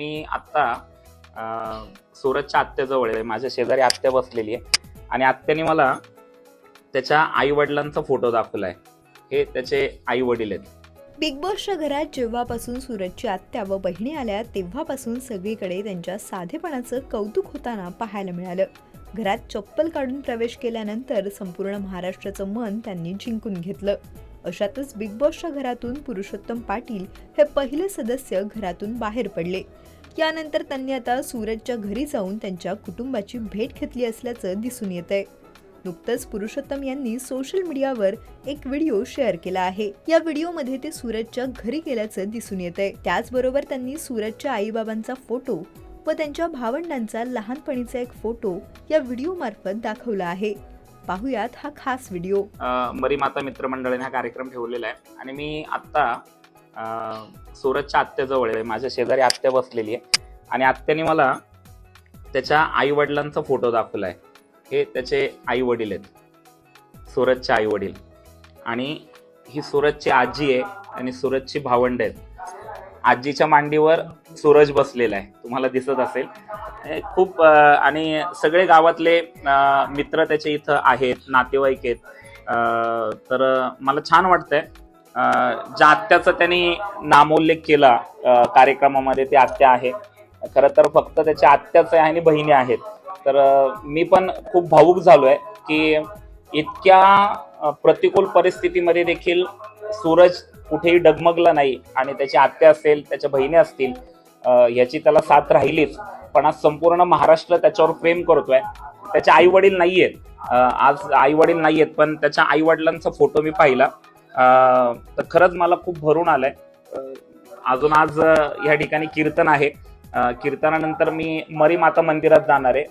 मी आत्ता सूरजच्या आत्याजवळ आहे. माझ्या शेजारी आत्या बसलेली आहे. आणि आत्याने मला त्याच्या आई वडिलांचा फोटो दाखवलाय. हे त्याचे आई वडील आहेत. बिग बॉसच्या घरात जेव्हापासून सूरजची आत्या व बहिणी आल्या तेव्हापासून सगळीकडे त्यांच्या साधेपणाचं कौतुक होताना पाहायला मिळालं. घरात चप्पल काढून प्रवेश केल्यानंतर संपूर्ण महाराष्ट्राचं मन त्यांनी जिंकून घेतलं. अशातच बिग बॉसच्या घरातून पुरुषोत्तम पाटील हे पहिले सदस्य घरातून बाहेर पडले. यानंतर त्यांनी आता सूरजच्या घरी जाऊन त्यांच्या कुटुंबाची भेट घेतली असल्याचं दिसून येत आहे नुकतंच पुरुषोत्तम यांनी सोशल मीडियावर एक व्हिडिओ शेअर केला आहे. या व्हिडिओमध्ये ते सूरजच्या घरी गेल्याचं दिसून येत आहे त्याचबरोबर त्यांनी सूरजच्या आईबाबांचा फोटो व त्यांच्या भावंडांचा लहानपणीचा एक फोटो या व्हिडिओ मार्फत दाखवला आहे. पाहुयात हा खास व्हिडिओ मरी माता मित्रमंडळाने हा कार्यक्रम ठेवलेला आहे. आणि मी आत्ता सूरजच्या आत्याजवळ आहे. माझ्या शेजारी आत्या बसलेली आहे. आणि आत्याने मला त्याच्या आई वडिलांचा फोटो दाखवला आहे हे त्याचे आई वडील आहेत. सूरजचे आई वडील आणि ही सूरजची आजी आहे आणि सूरजची भावंड आहेत. आजीच्या मांडीवर सूरज बसलेला आहे. तुम्हाला दिसत असेल. खूप आणि सगळे गावातले मित्र त्याचे इथं आहेत नातेवाईक आहेत. तर मला छान वाटतंय. अं, ज्या आत्याचा त्यांनी नामोल्लेख केला कार्यक्रमामध्ये ते आत्या आहे. खरं तर फक्त त्याच्या आत्याच आहे आणि बहिणी आहेत. तर मी पण खूप भावूक झालोय की इतक्या प्रतिकूल परिस्थितीमध्ये देखील सूरज कुठेही डगमगला नाही आणि त्याची आत्या असेल त्याच्या बहिणी असतील याची त्याला साथ राहिलीच. पण आज संपूर्ण महाराष्ट्र त्याच्यावर प्रेम करतोय. त्याचे आई वडील नाहीयेत आज आई वडील नाहीयेत पण त्याच्या आई वडिलांचा फोटो मी पाहिला. तर खरंच मला खूप भरून आलंय. अजून आज या ठिकाणी कीर्तन आहे. कीर्तनानंतर मी मरी माता मंदिरात जाणार आहे.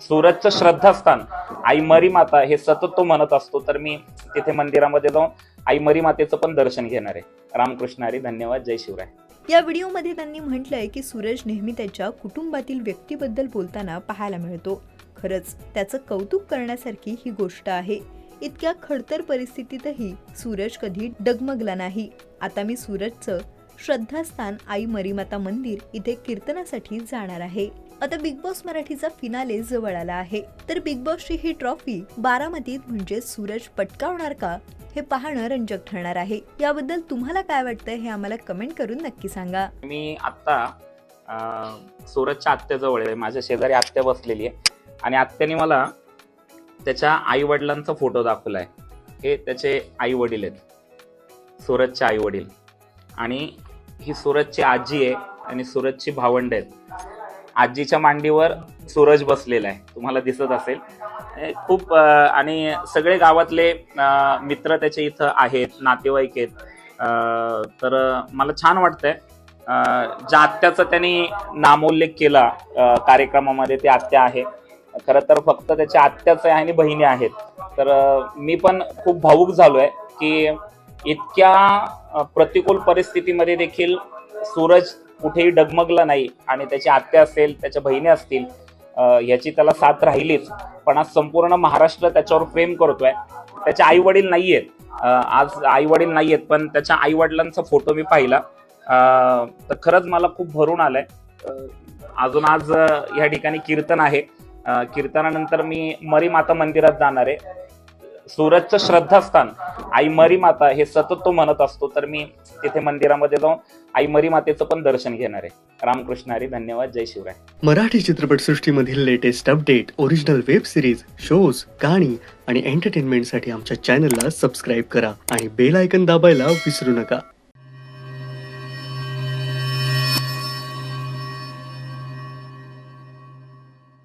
सूरजचं श्रद्धास्थान आई मरी माता हे सतत तो म्हणत असतो. तर मी तिथे मंदिरामध्ये जाऊन आई मरी मातेचं पण दर्शन घेणार आहे. रामकृष्ण हरी धन्यवाद. जय शिवराय. या व्हिडिओमध्ये त्यांनी म्हटलंय की सूरज नेहमी त्याच्या कुटुंबातील व्यक्तीबद्दल बोलताना पाहायला मिळतो. खरंच त्याचं कौतुक करण्यासारखी ही गोष्ट आहे. इतक्या खडतर परिस्थितीतही सूरज कधी डगमगला नाही. आता मी सूरजचं श्रद्धास्थान आई मरीमाता मंदिर इथे कीर्तनासाठी जाणार आहे. आता बिग बॉस मराठीचा फिनाले जवळ आला आहे. तर बिग बॉसची ही ट्रॉफी बारामतीत म्हणजे सूरज पटकावणार का? हे पाहणं रंजक ठरणार आहे. याबद्दल तुम्हाला काय वाटतं हे आम्हाला कमेंट करून नक्की सांगा. मी आत्ता सूरजच्या आत्याजवळ आहे. माझ्या शेजारी आत्या बसलेली आहे. आणि आत्याने मला त्याच्या आई वडिलांचा फोटो दाखवलाय हे त्याचे आई वडील आहेत. सूरजचे आई वडील आणि ही सूरजची आजी आहे आणि सूरजची भावंड आहेत. आजीच्या मांडीवर सूरज बसलेला आहे. तुम्हाला दिसत असेल. खूप आणि सगळे गावातले मित्र त्याचे इथं आहेत नातेवाईक आहेत. तर मला छान वाटतंय. अं, ज्या आत्याचा त्यांनी नामोल्लेख केला कार्यक्रमामध्ये ते आत्या आहे खरं तर फक्त त्याच्या आत्याच आहे आणि बहिणी आहेत. तर मी पण खूप भावूक झालोय की इतक्या प्रतिकूल परिस्थितीमध्ये देखील सूरज कुठेही डगमगला नाही आणि त्याची आत्या असेल त्याच्या बहिणी असतील ह्याची याची त्याला साथ राहिलीच. पण आज संपूर्ण महाराष्ट्र त्याच्यावर प्रेम करतोय. त्याचे आई वडील नाही आहेत आज आई वडील आहेत पण त्याच्या आई वडिलांचा फोटो मी पाहिला. तर खरंच मला खूप भरून आलंय. अजून आज या ठिकाणी कीर्तन आहे. कीर्तनानंतर मी मरी माता मंदिरात जाणार आहे. सूरजचं श्रद्धास्थान आई मरी माता हे सतत तो म्हणत असतो. तर मी तिथे मंदिरामध्ये जाऊन आई मरी मातेचं पण दर्शन घेणार आहे. रामकृष्ण हरी धन्यवाद. जय Shivray. Marathi चित्रपटसृष्टीमधील latest update original web series shows गाणी आणि एंटरटेनमेंटसाठी आमच्या चॅनलला सबस्क्राईब करा आणि बेल आयकन दाबायला विसरू नका.